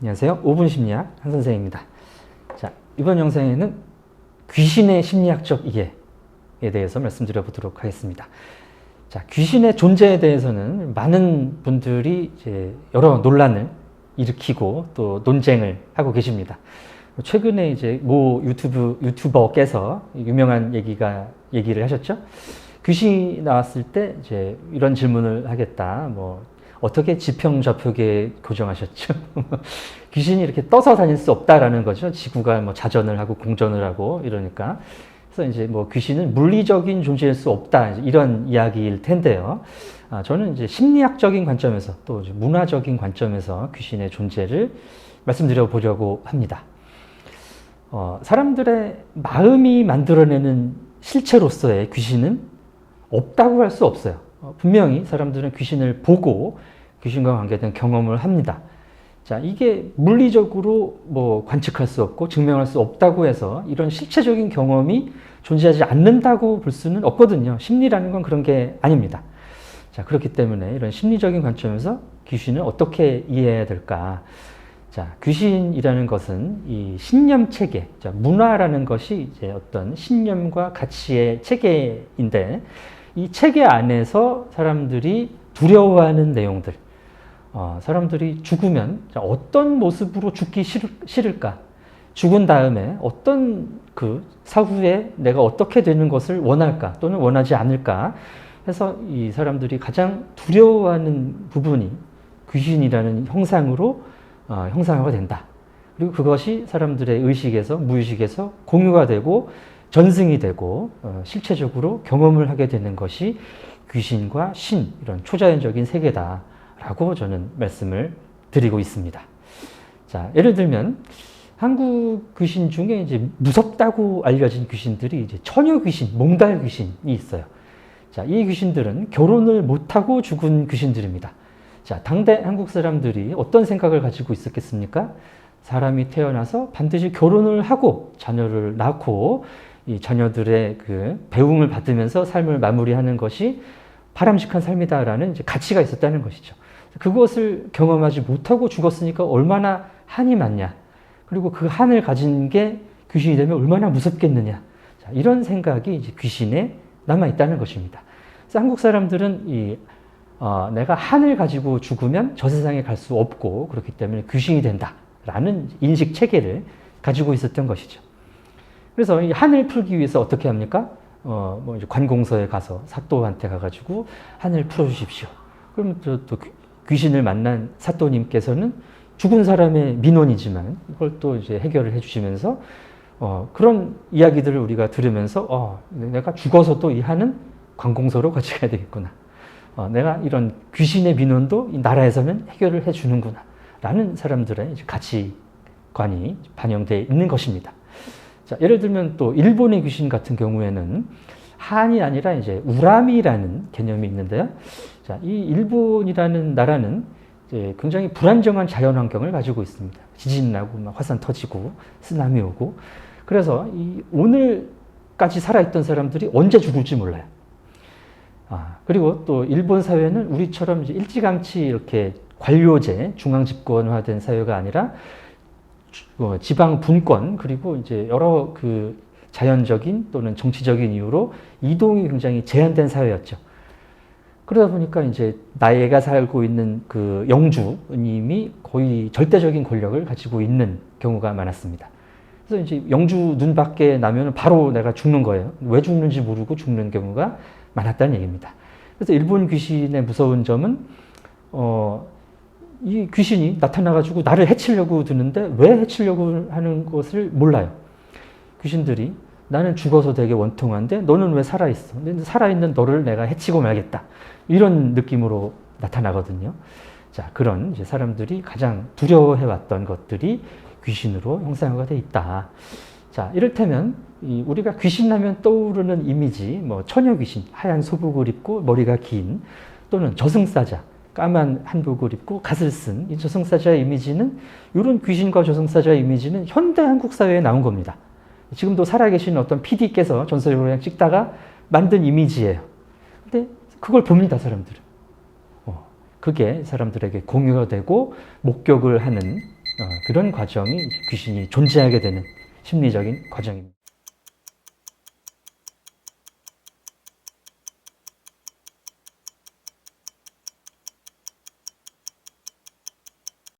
안녕하세요. 5분 심리학 한 선생입니다. 자, 이번 영상에는 귀신의 심리학적 이해에 대해서 말씀드려 보도록 하겠습니다. 자, 귀신의 존재에 대해서는 많은 분들이 이제 여러 논란을 일으키고 또 논쟁을 하고 계십니다. 최근에 이제 모 유튜브 유튜버께서 유명한 얘기가 얘기를 하셨죠. 귀신이 나왔을 때 이제 이런 질문을 하겠다. 뭐 어떻게 지평 좌표계 교정하셨죠? 귀신이 이렇게 떠서 다닐 수 없다라는 거죠. 지구가 뭐 자전을 하고 공전을 하고 이러니까. 그래서 이제 뭐 귀신은 물리적인 존재일 수 없다. 이런 이야기일 텐데요. 아, 저는 이제 심리학적인 관점에서 또 문화적인 관점에서 귀신의 존재를 말씀드려 보려고 합니다. 어, 사람들의 마음이 만들어내는 실체로서의 귀신은 없다고 할 수 없어요. 어, 분명히 사람들은 귀신을 보고 귀신과 관계된 경험을 합니다. 자, 이게 물리적으로 뭐 관측할 수 없고 증명할 수 없다고 해서 이런 실체적인 경험이 존재하지 않는다고 볼 수는 없거든요. 심리라는 건 그런 게 아닙니다. 자, 그렇기 때문에 이런 심리적인 관점에서 귀신을 어떻게 이해해야 될까? 자, 귀신이라는 것은 이 신념 체계, 자, 문화라는 것이 이제 어떤 신념과 가치의 체계인데 이 체계 안에서 사람들이 두려워하는 내용들, 어, 사람들이 죽으면 어떤 모습으로 죽기 싫을, 까? 죽은 다음에 어떤 그 사후에 내가 어떻게 되는 것을 원할까? 또는 원하지 않을까? 해서 이 사람들이 가장 두려워하는 부분이 귀신이라는 형상으로 어, 형상화가 된다. 그리고 그것이 사람들의 의식에서 무의식에서 공유가 되고 전승이 되고 어, 실체적으로 경험을 하게 되는 것이 귀신과 신 이런 초자연적인 세계다라고 저는 말씀을 드리고 있습니다. 자, 예를 들면 한국 귀신 중에 이제 무섭다고 알려진 귀신들이 이제 처녀 귀신, 몽달 귀신이 있어요. 자, 이 귀신들은 결혼을 못하고 죽은 귀신들입니다. 자, 당대 한국 사람들이 어떤 생각을 가지고 있었겠습니까? 사람이 태어나서 반드시 결혼을 하고 자녀를 낳고 이 자녀들의 그 배움을 받으면서 삶을 마무리하는 것이 바람직한 삶이다라는 가치가 있었다는 것이죠. 그것을 경험하지 못하고 죽었으니까 얼마나 한이 많냐. 그리고 그 한을 가진 게 귀신이 되면 얼마나 무섭겠느냐. 자, 이런 생각이 이제 귀신에 남아 있다는 것입니다. 그래서 한국 사람들은 이 어, 내가 한을 가지고 죽으면 저 세상에 갈 수 없고 그렇기 때문에 귀신이 된다라는 인식 체계를 가지고 있었던 것이죠. 그래서 이 한을 풀기 위해서 어떻게 합니까? 어, 뭐 이제 관공서에 가서 사또한테 가가지고 한을 풀어주십시오. 그럼 또, 또 귀신을 만난 사또님께서는 죽은 사람의 민원이지만 이걸 또 이제 해결을 해주시면서 어, 그런 이야기들을 우리가 들으면서 어, 내가 죽어서 또 이 한은 관공서로 같이 가야 되겠구나. 어, 내가 이런 귀신의 민원도 이 나라에서는 해결을 해주는구나. 라는 사람들의 가치관이 반영되어 있는 것입니다. 자, 예를 들면 또 일본의 귀신 같은 경우에는 한이 아니라 이제 우람이라는 개념이 있는데요. 자, 이 일본이라는 나라는 굉장히 불안정한 자연 환경을 가지고 있습니다. 지진 나고 화산 터지고 쓰나미 오고 그래서 이 오늘까지 살아있던 사람들이 언제 죽을지 몰라요. 아, 그리고 또 일본 사회는 우리처럼 일찌감치 이렇게 관료제, 중앙 집권화된 사회가 아니라 어, 지방 분권 그리고 이제 여러 그 자연적인 또는 정치적인 이유로 이동이 굉장히 제한된 사회였죠. 그러다 보니까 이제 나이가 살고 있는 그 영주님이 거의 절대적인 권력을 가지고 있는 경우가 많았습니다. 그래서 이제 영주 눈 밖에 나면 바로 내가 죽는 거예요. 왜 죽는지 모르고 죽는 경우가 많았다는 얘기입니다. 그래서 일본 귀신의 무서운 점은 어, 이 귀신이 나타나가지고 나를 해치려고 드는데 왜 해치려고 하는 것을 몰라요. 귀신들이 나는 죽어서 되게 원통한데 너는 왜 살아있어? 살아있는 너를 내가 해치고 말겠다. 이런 느낌으로 나타나거든요. 자, 그런 사람들이 가장 두려워해왔던 것들이 귀신으로 형상화가 돼 있다. 자, 이를테면 우리가 귀신 하면 떠오르는 이미지, 뭐 처녀 귀신, 하얀 소복을 입고 머리가 긴 또는 저승사자, 까만 한복을 입고 갓을 쓴이 저승사자의 이미지는 이런 귀신과 저승사자의 이미지는 현대 한국 사회에 나온 겁니다. 지금도 살아계신 어떤 PD께서 전설적으로 그냥 찍다가 만든 이미지예요. 근데 그걸 봅니다, 사람들은. 어, 그게 사람들에게 공유가 되고 목격을 하는 어, 그런 과정이 귀신이 존재하게 되는 심리적인 과정입니다.